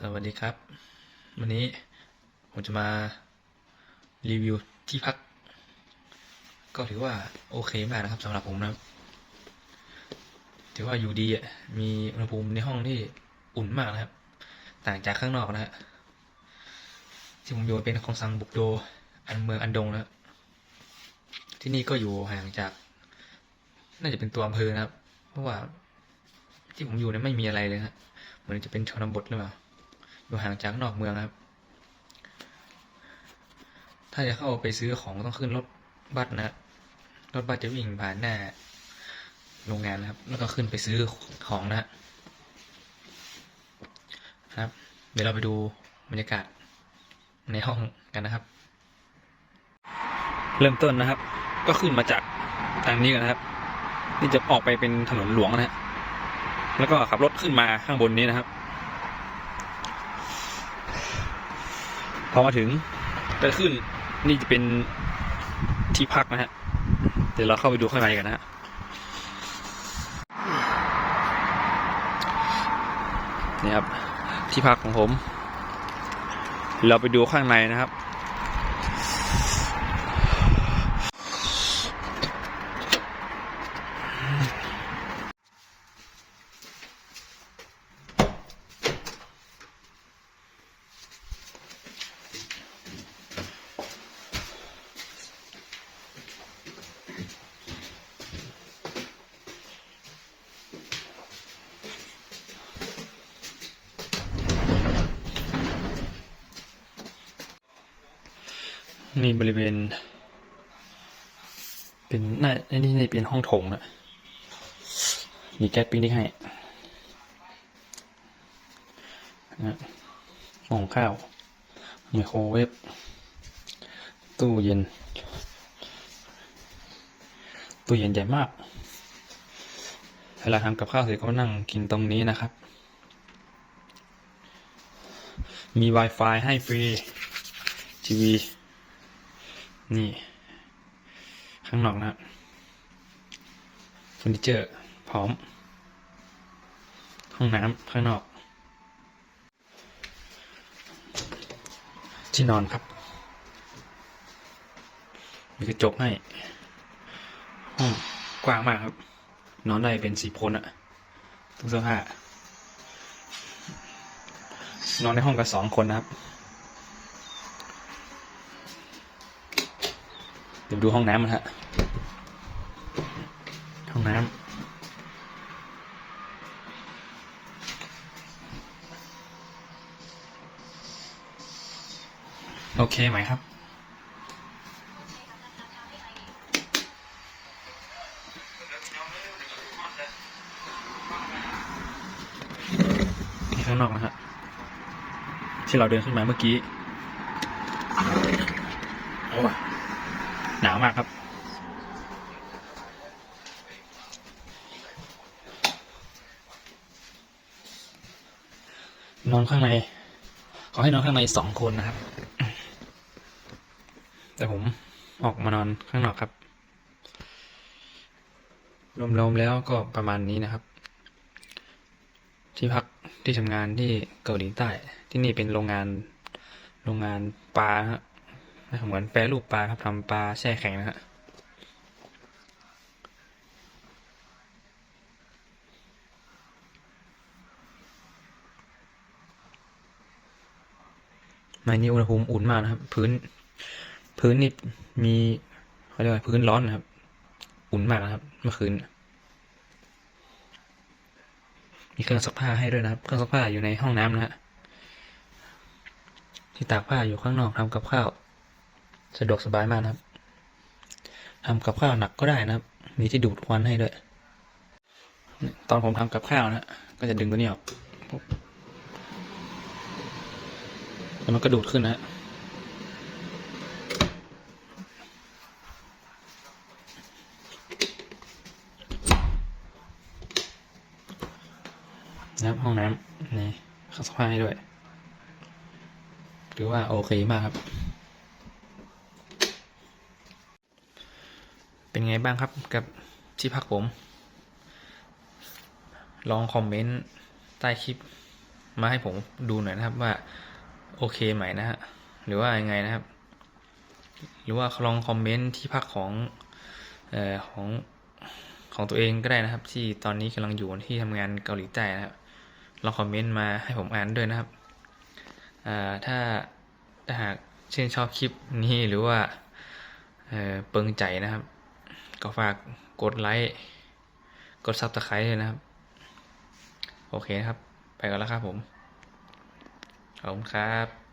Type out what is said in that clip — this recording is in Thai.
สวัสดีครับ วันนี้ผมจะมารีวิวที่พัก ก็ถือว่าโอเคมากนะครับสำหรับผมนะครับ ถือว่าอยู่ดีอะมีอุณหภูมิในห้องที่อุ่นมากนะครับ ต่างจากข้างนอกนะฮะที่ผมอยู่เป็นของซังบุกโด อันเมืองอันดงนะที่นี่ก็อยู่ห่างจาก น่าจะเป็นตัวอำเภอนะครับ เพราะว่าที่ผมอยู่เนี่ยไม่มีอะไรเลยฮะเหมือนจะเป็นชนบทหรือเปล่า อยู่ห่างจากนอกเมืองครับ ถ้าจะเข้าไปซื้อของต้องขึ้นรถบัสนะรถบัสจะวิ่งผ่านหน้าโรงงานนะครับ แล้วก็ขึ้นไปซื้อของนะฮะครับ เดี๋ยวเราไปดูบรรยากาศในห้องกันนะครับ เริ่มต้นนะครับ ก็ขึ้นมาจากทางนี้กันนะครับ นี่จะออกไปเป็นถนนหลวงนะฮะแล้วก็ขับรถขึ้นมาข้างบนนี้นะครับ พอมาถึงก็ขึ้นนี่จะเป็นที่พักนะฮะ เดี๋ยวเราเข้าไปดูข้างในกันนะฮะนี่ครับที่พักของผม เราไปดูข้างในนะครับ นี่บริเวณ เป็นน่านนี้ในเป็นห้องโถงนะมีแก๊สปิ้งนิกให้นะหม้องข้าวไมโครเวฟตู้เย็น ตู้เย็นใหญ่มากเวลาทำกับข้าวเสร็จก็มานั่งกินตรงนี้นะครับ มี Wi-Fi ให้ฟรีทีวี นี่ ข้างนอกนะครับเฟอร์นิเจอร์พร้อม ห้องน้ำข้างนอก ที่นอนครับ มีกระจกให้ ห้องกว้างมากครับ นอนได้เป็นสี่คนอะตู้เสื้อผ้านอนในห้องกับสองคนนะครับ เดี๋ยวดูห้องน้ำมันฮะ ห้องน้ำโอเคไหมครับ ข้างนอกนะฮะ ที่เราเดินขึ้นมาเมื่อกี้ โอ้ มากครับนอนข้างใน ขอให้นอนข้างในสองคนนะครับ แต่ผมออกมานอนข้างนอกครับ รวมๆแล้วก็ประมาณนี้นะครับ ที่พักที่ทำงานที่เกาหลีใต้ ที่นี่เป็นโรงงาน โรงงานปลานะฮะ เหมือนแปรรูปปลาครับทำปลาแช่แข็งนะฮะในนี้อุณหภูมิอุ่นมากนะครับ พื้น พื้นนี่มีเขาเรียกว่าพื้นร้อนนะครับ อุ่นมากนะครับ เมื่อคืนมีเครื่องซักผ้าให้ด้วยนะครับ เครื่องซักผ้าอยู่ในห้องน้ำนะฮะที่ตากผ้าอยู่ข้างนอกทำกับข้าว สะดวกสบายมากนะครับทำกับข้าวหนักก็ได้นะครับ มีที่ดูดควันให้ด้วย ตอนผมทำกับข้าวนะ ก็จะดึงตัวนี้ออกแล้วมันก็ดูดขึ้นนะนะครับห้องน้ำนี่เครื่องซักผ้าให้ด้วยถือว่าโอเคมากครับ เป็นไงบ้างครับกับที่พักผม ลองคอมเมนต์ใต้คลิปมาให้ผมดูหน่อยนะครับว่าโอเคไหมนะฮะหรือว่ายังไงนะครับ หรือว่าลองคอมเมนต์ที่พักของเอ่อของของตัวเองก็ได้นะครับ ที่ตอนนี้กำลังอยู่ที่ทำงานเกาหลีใต้นะครับลองคอมเมนต์มาให้ผมอ่านด้วยนะครับอ่าถ้าถ้าหากชื่นชอบคลิปนี้หรือว่าเอ่อเปิงใจนะครับ ก็ฝากกดไลค์ กดซับสไครต์เลยนะครับ โอเคครับ ไปก่อนแล้วครับผม ขอบคุณครับ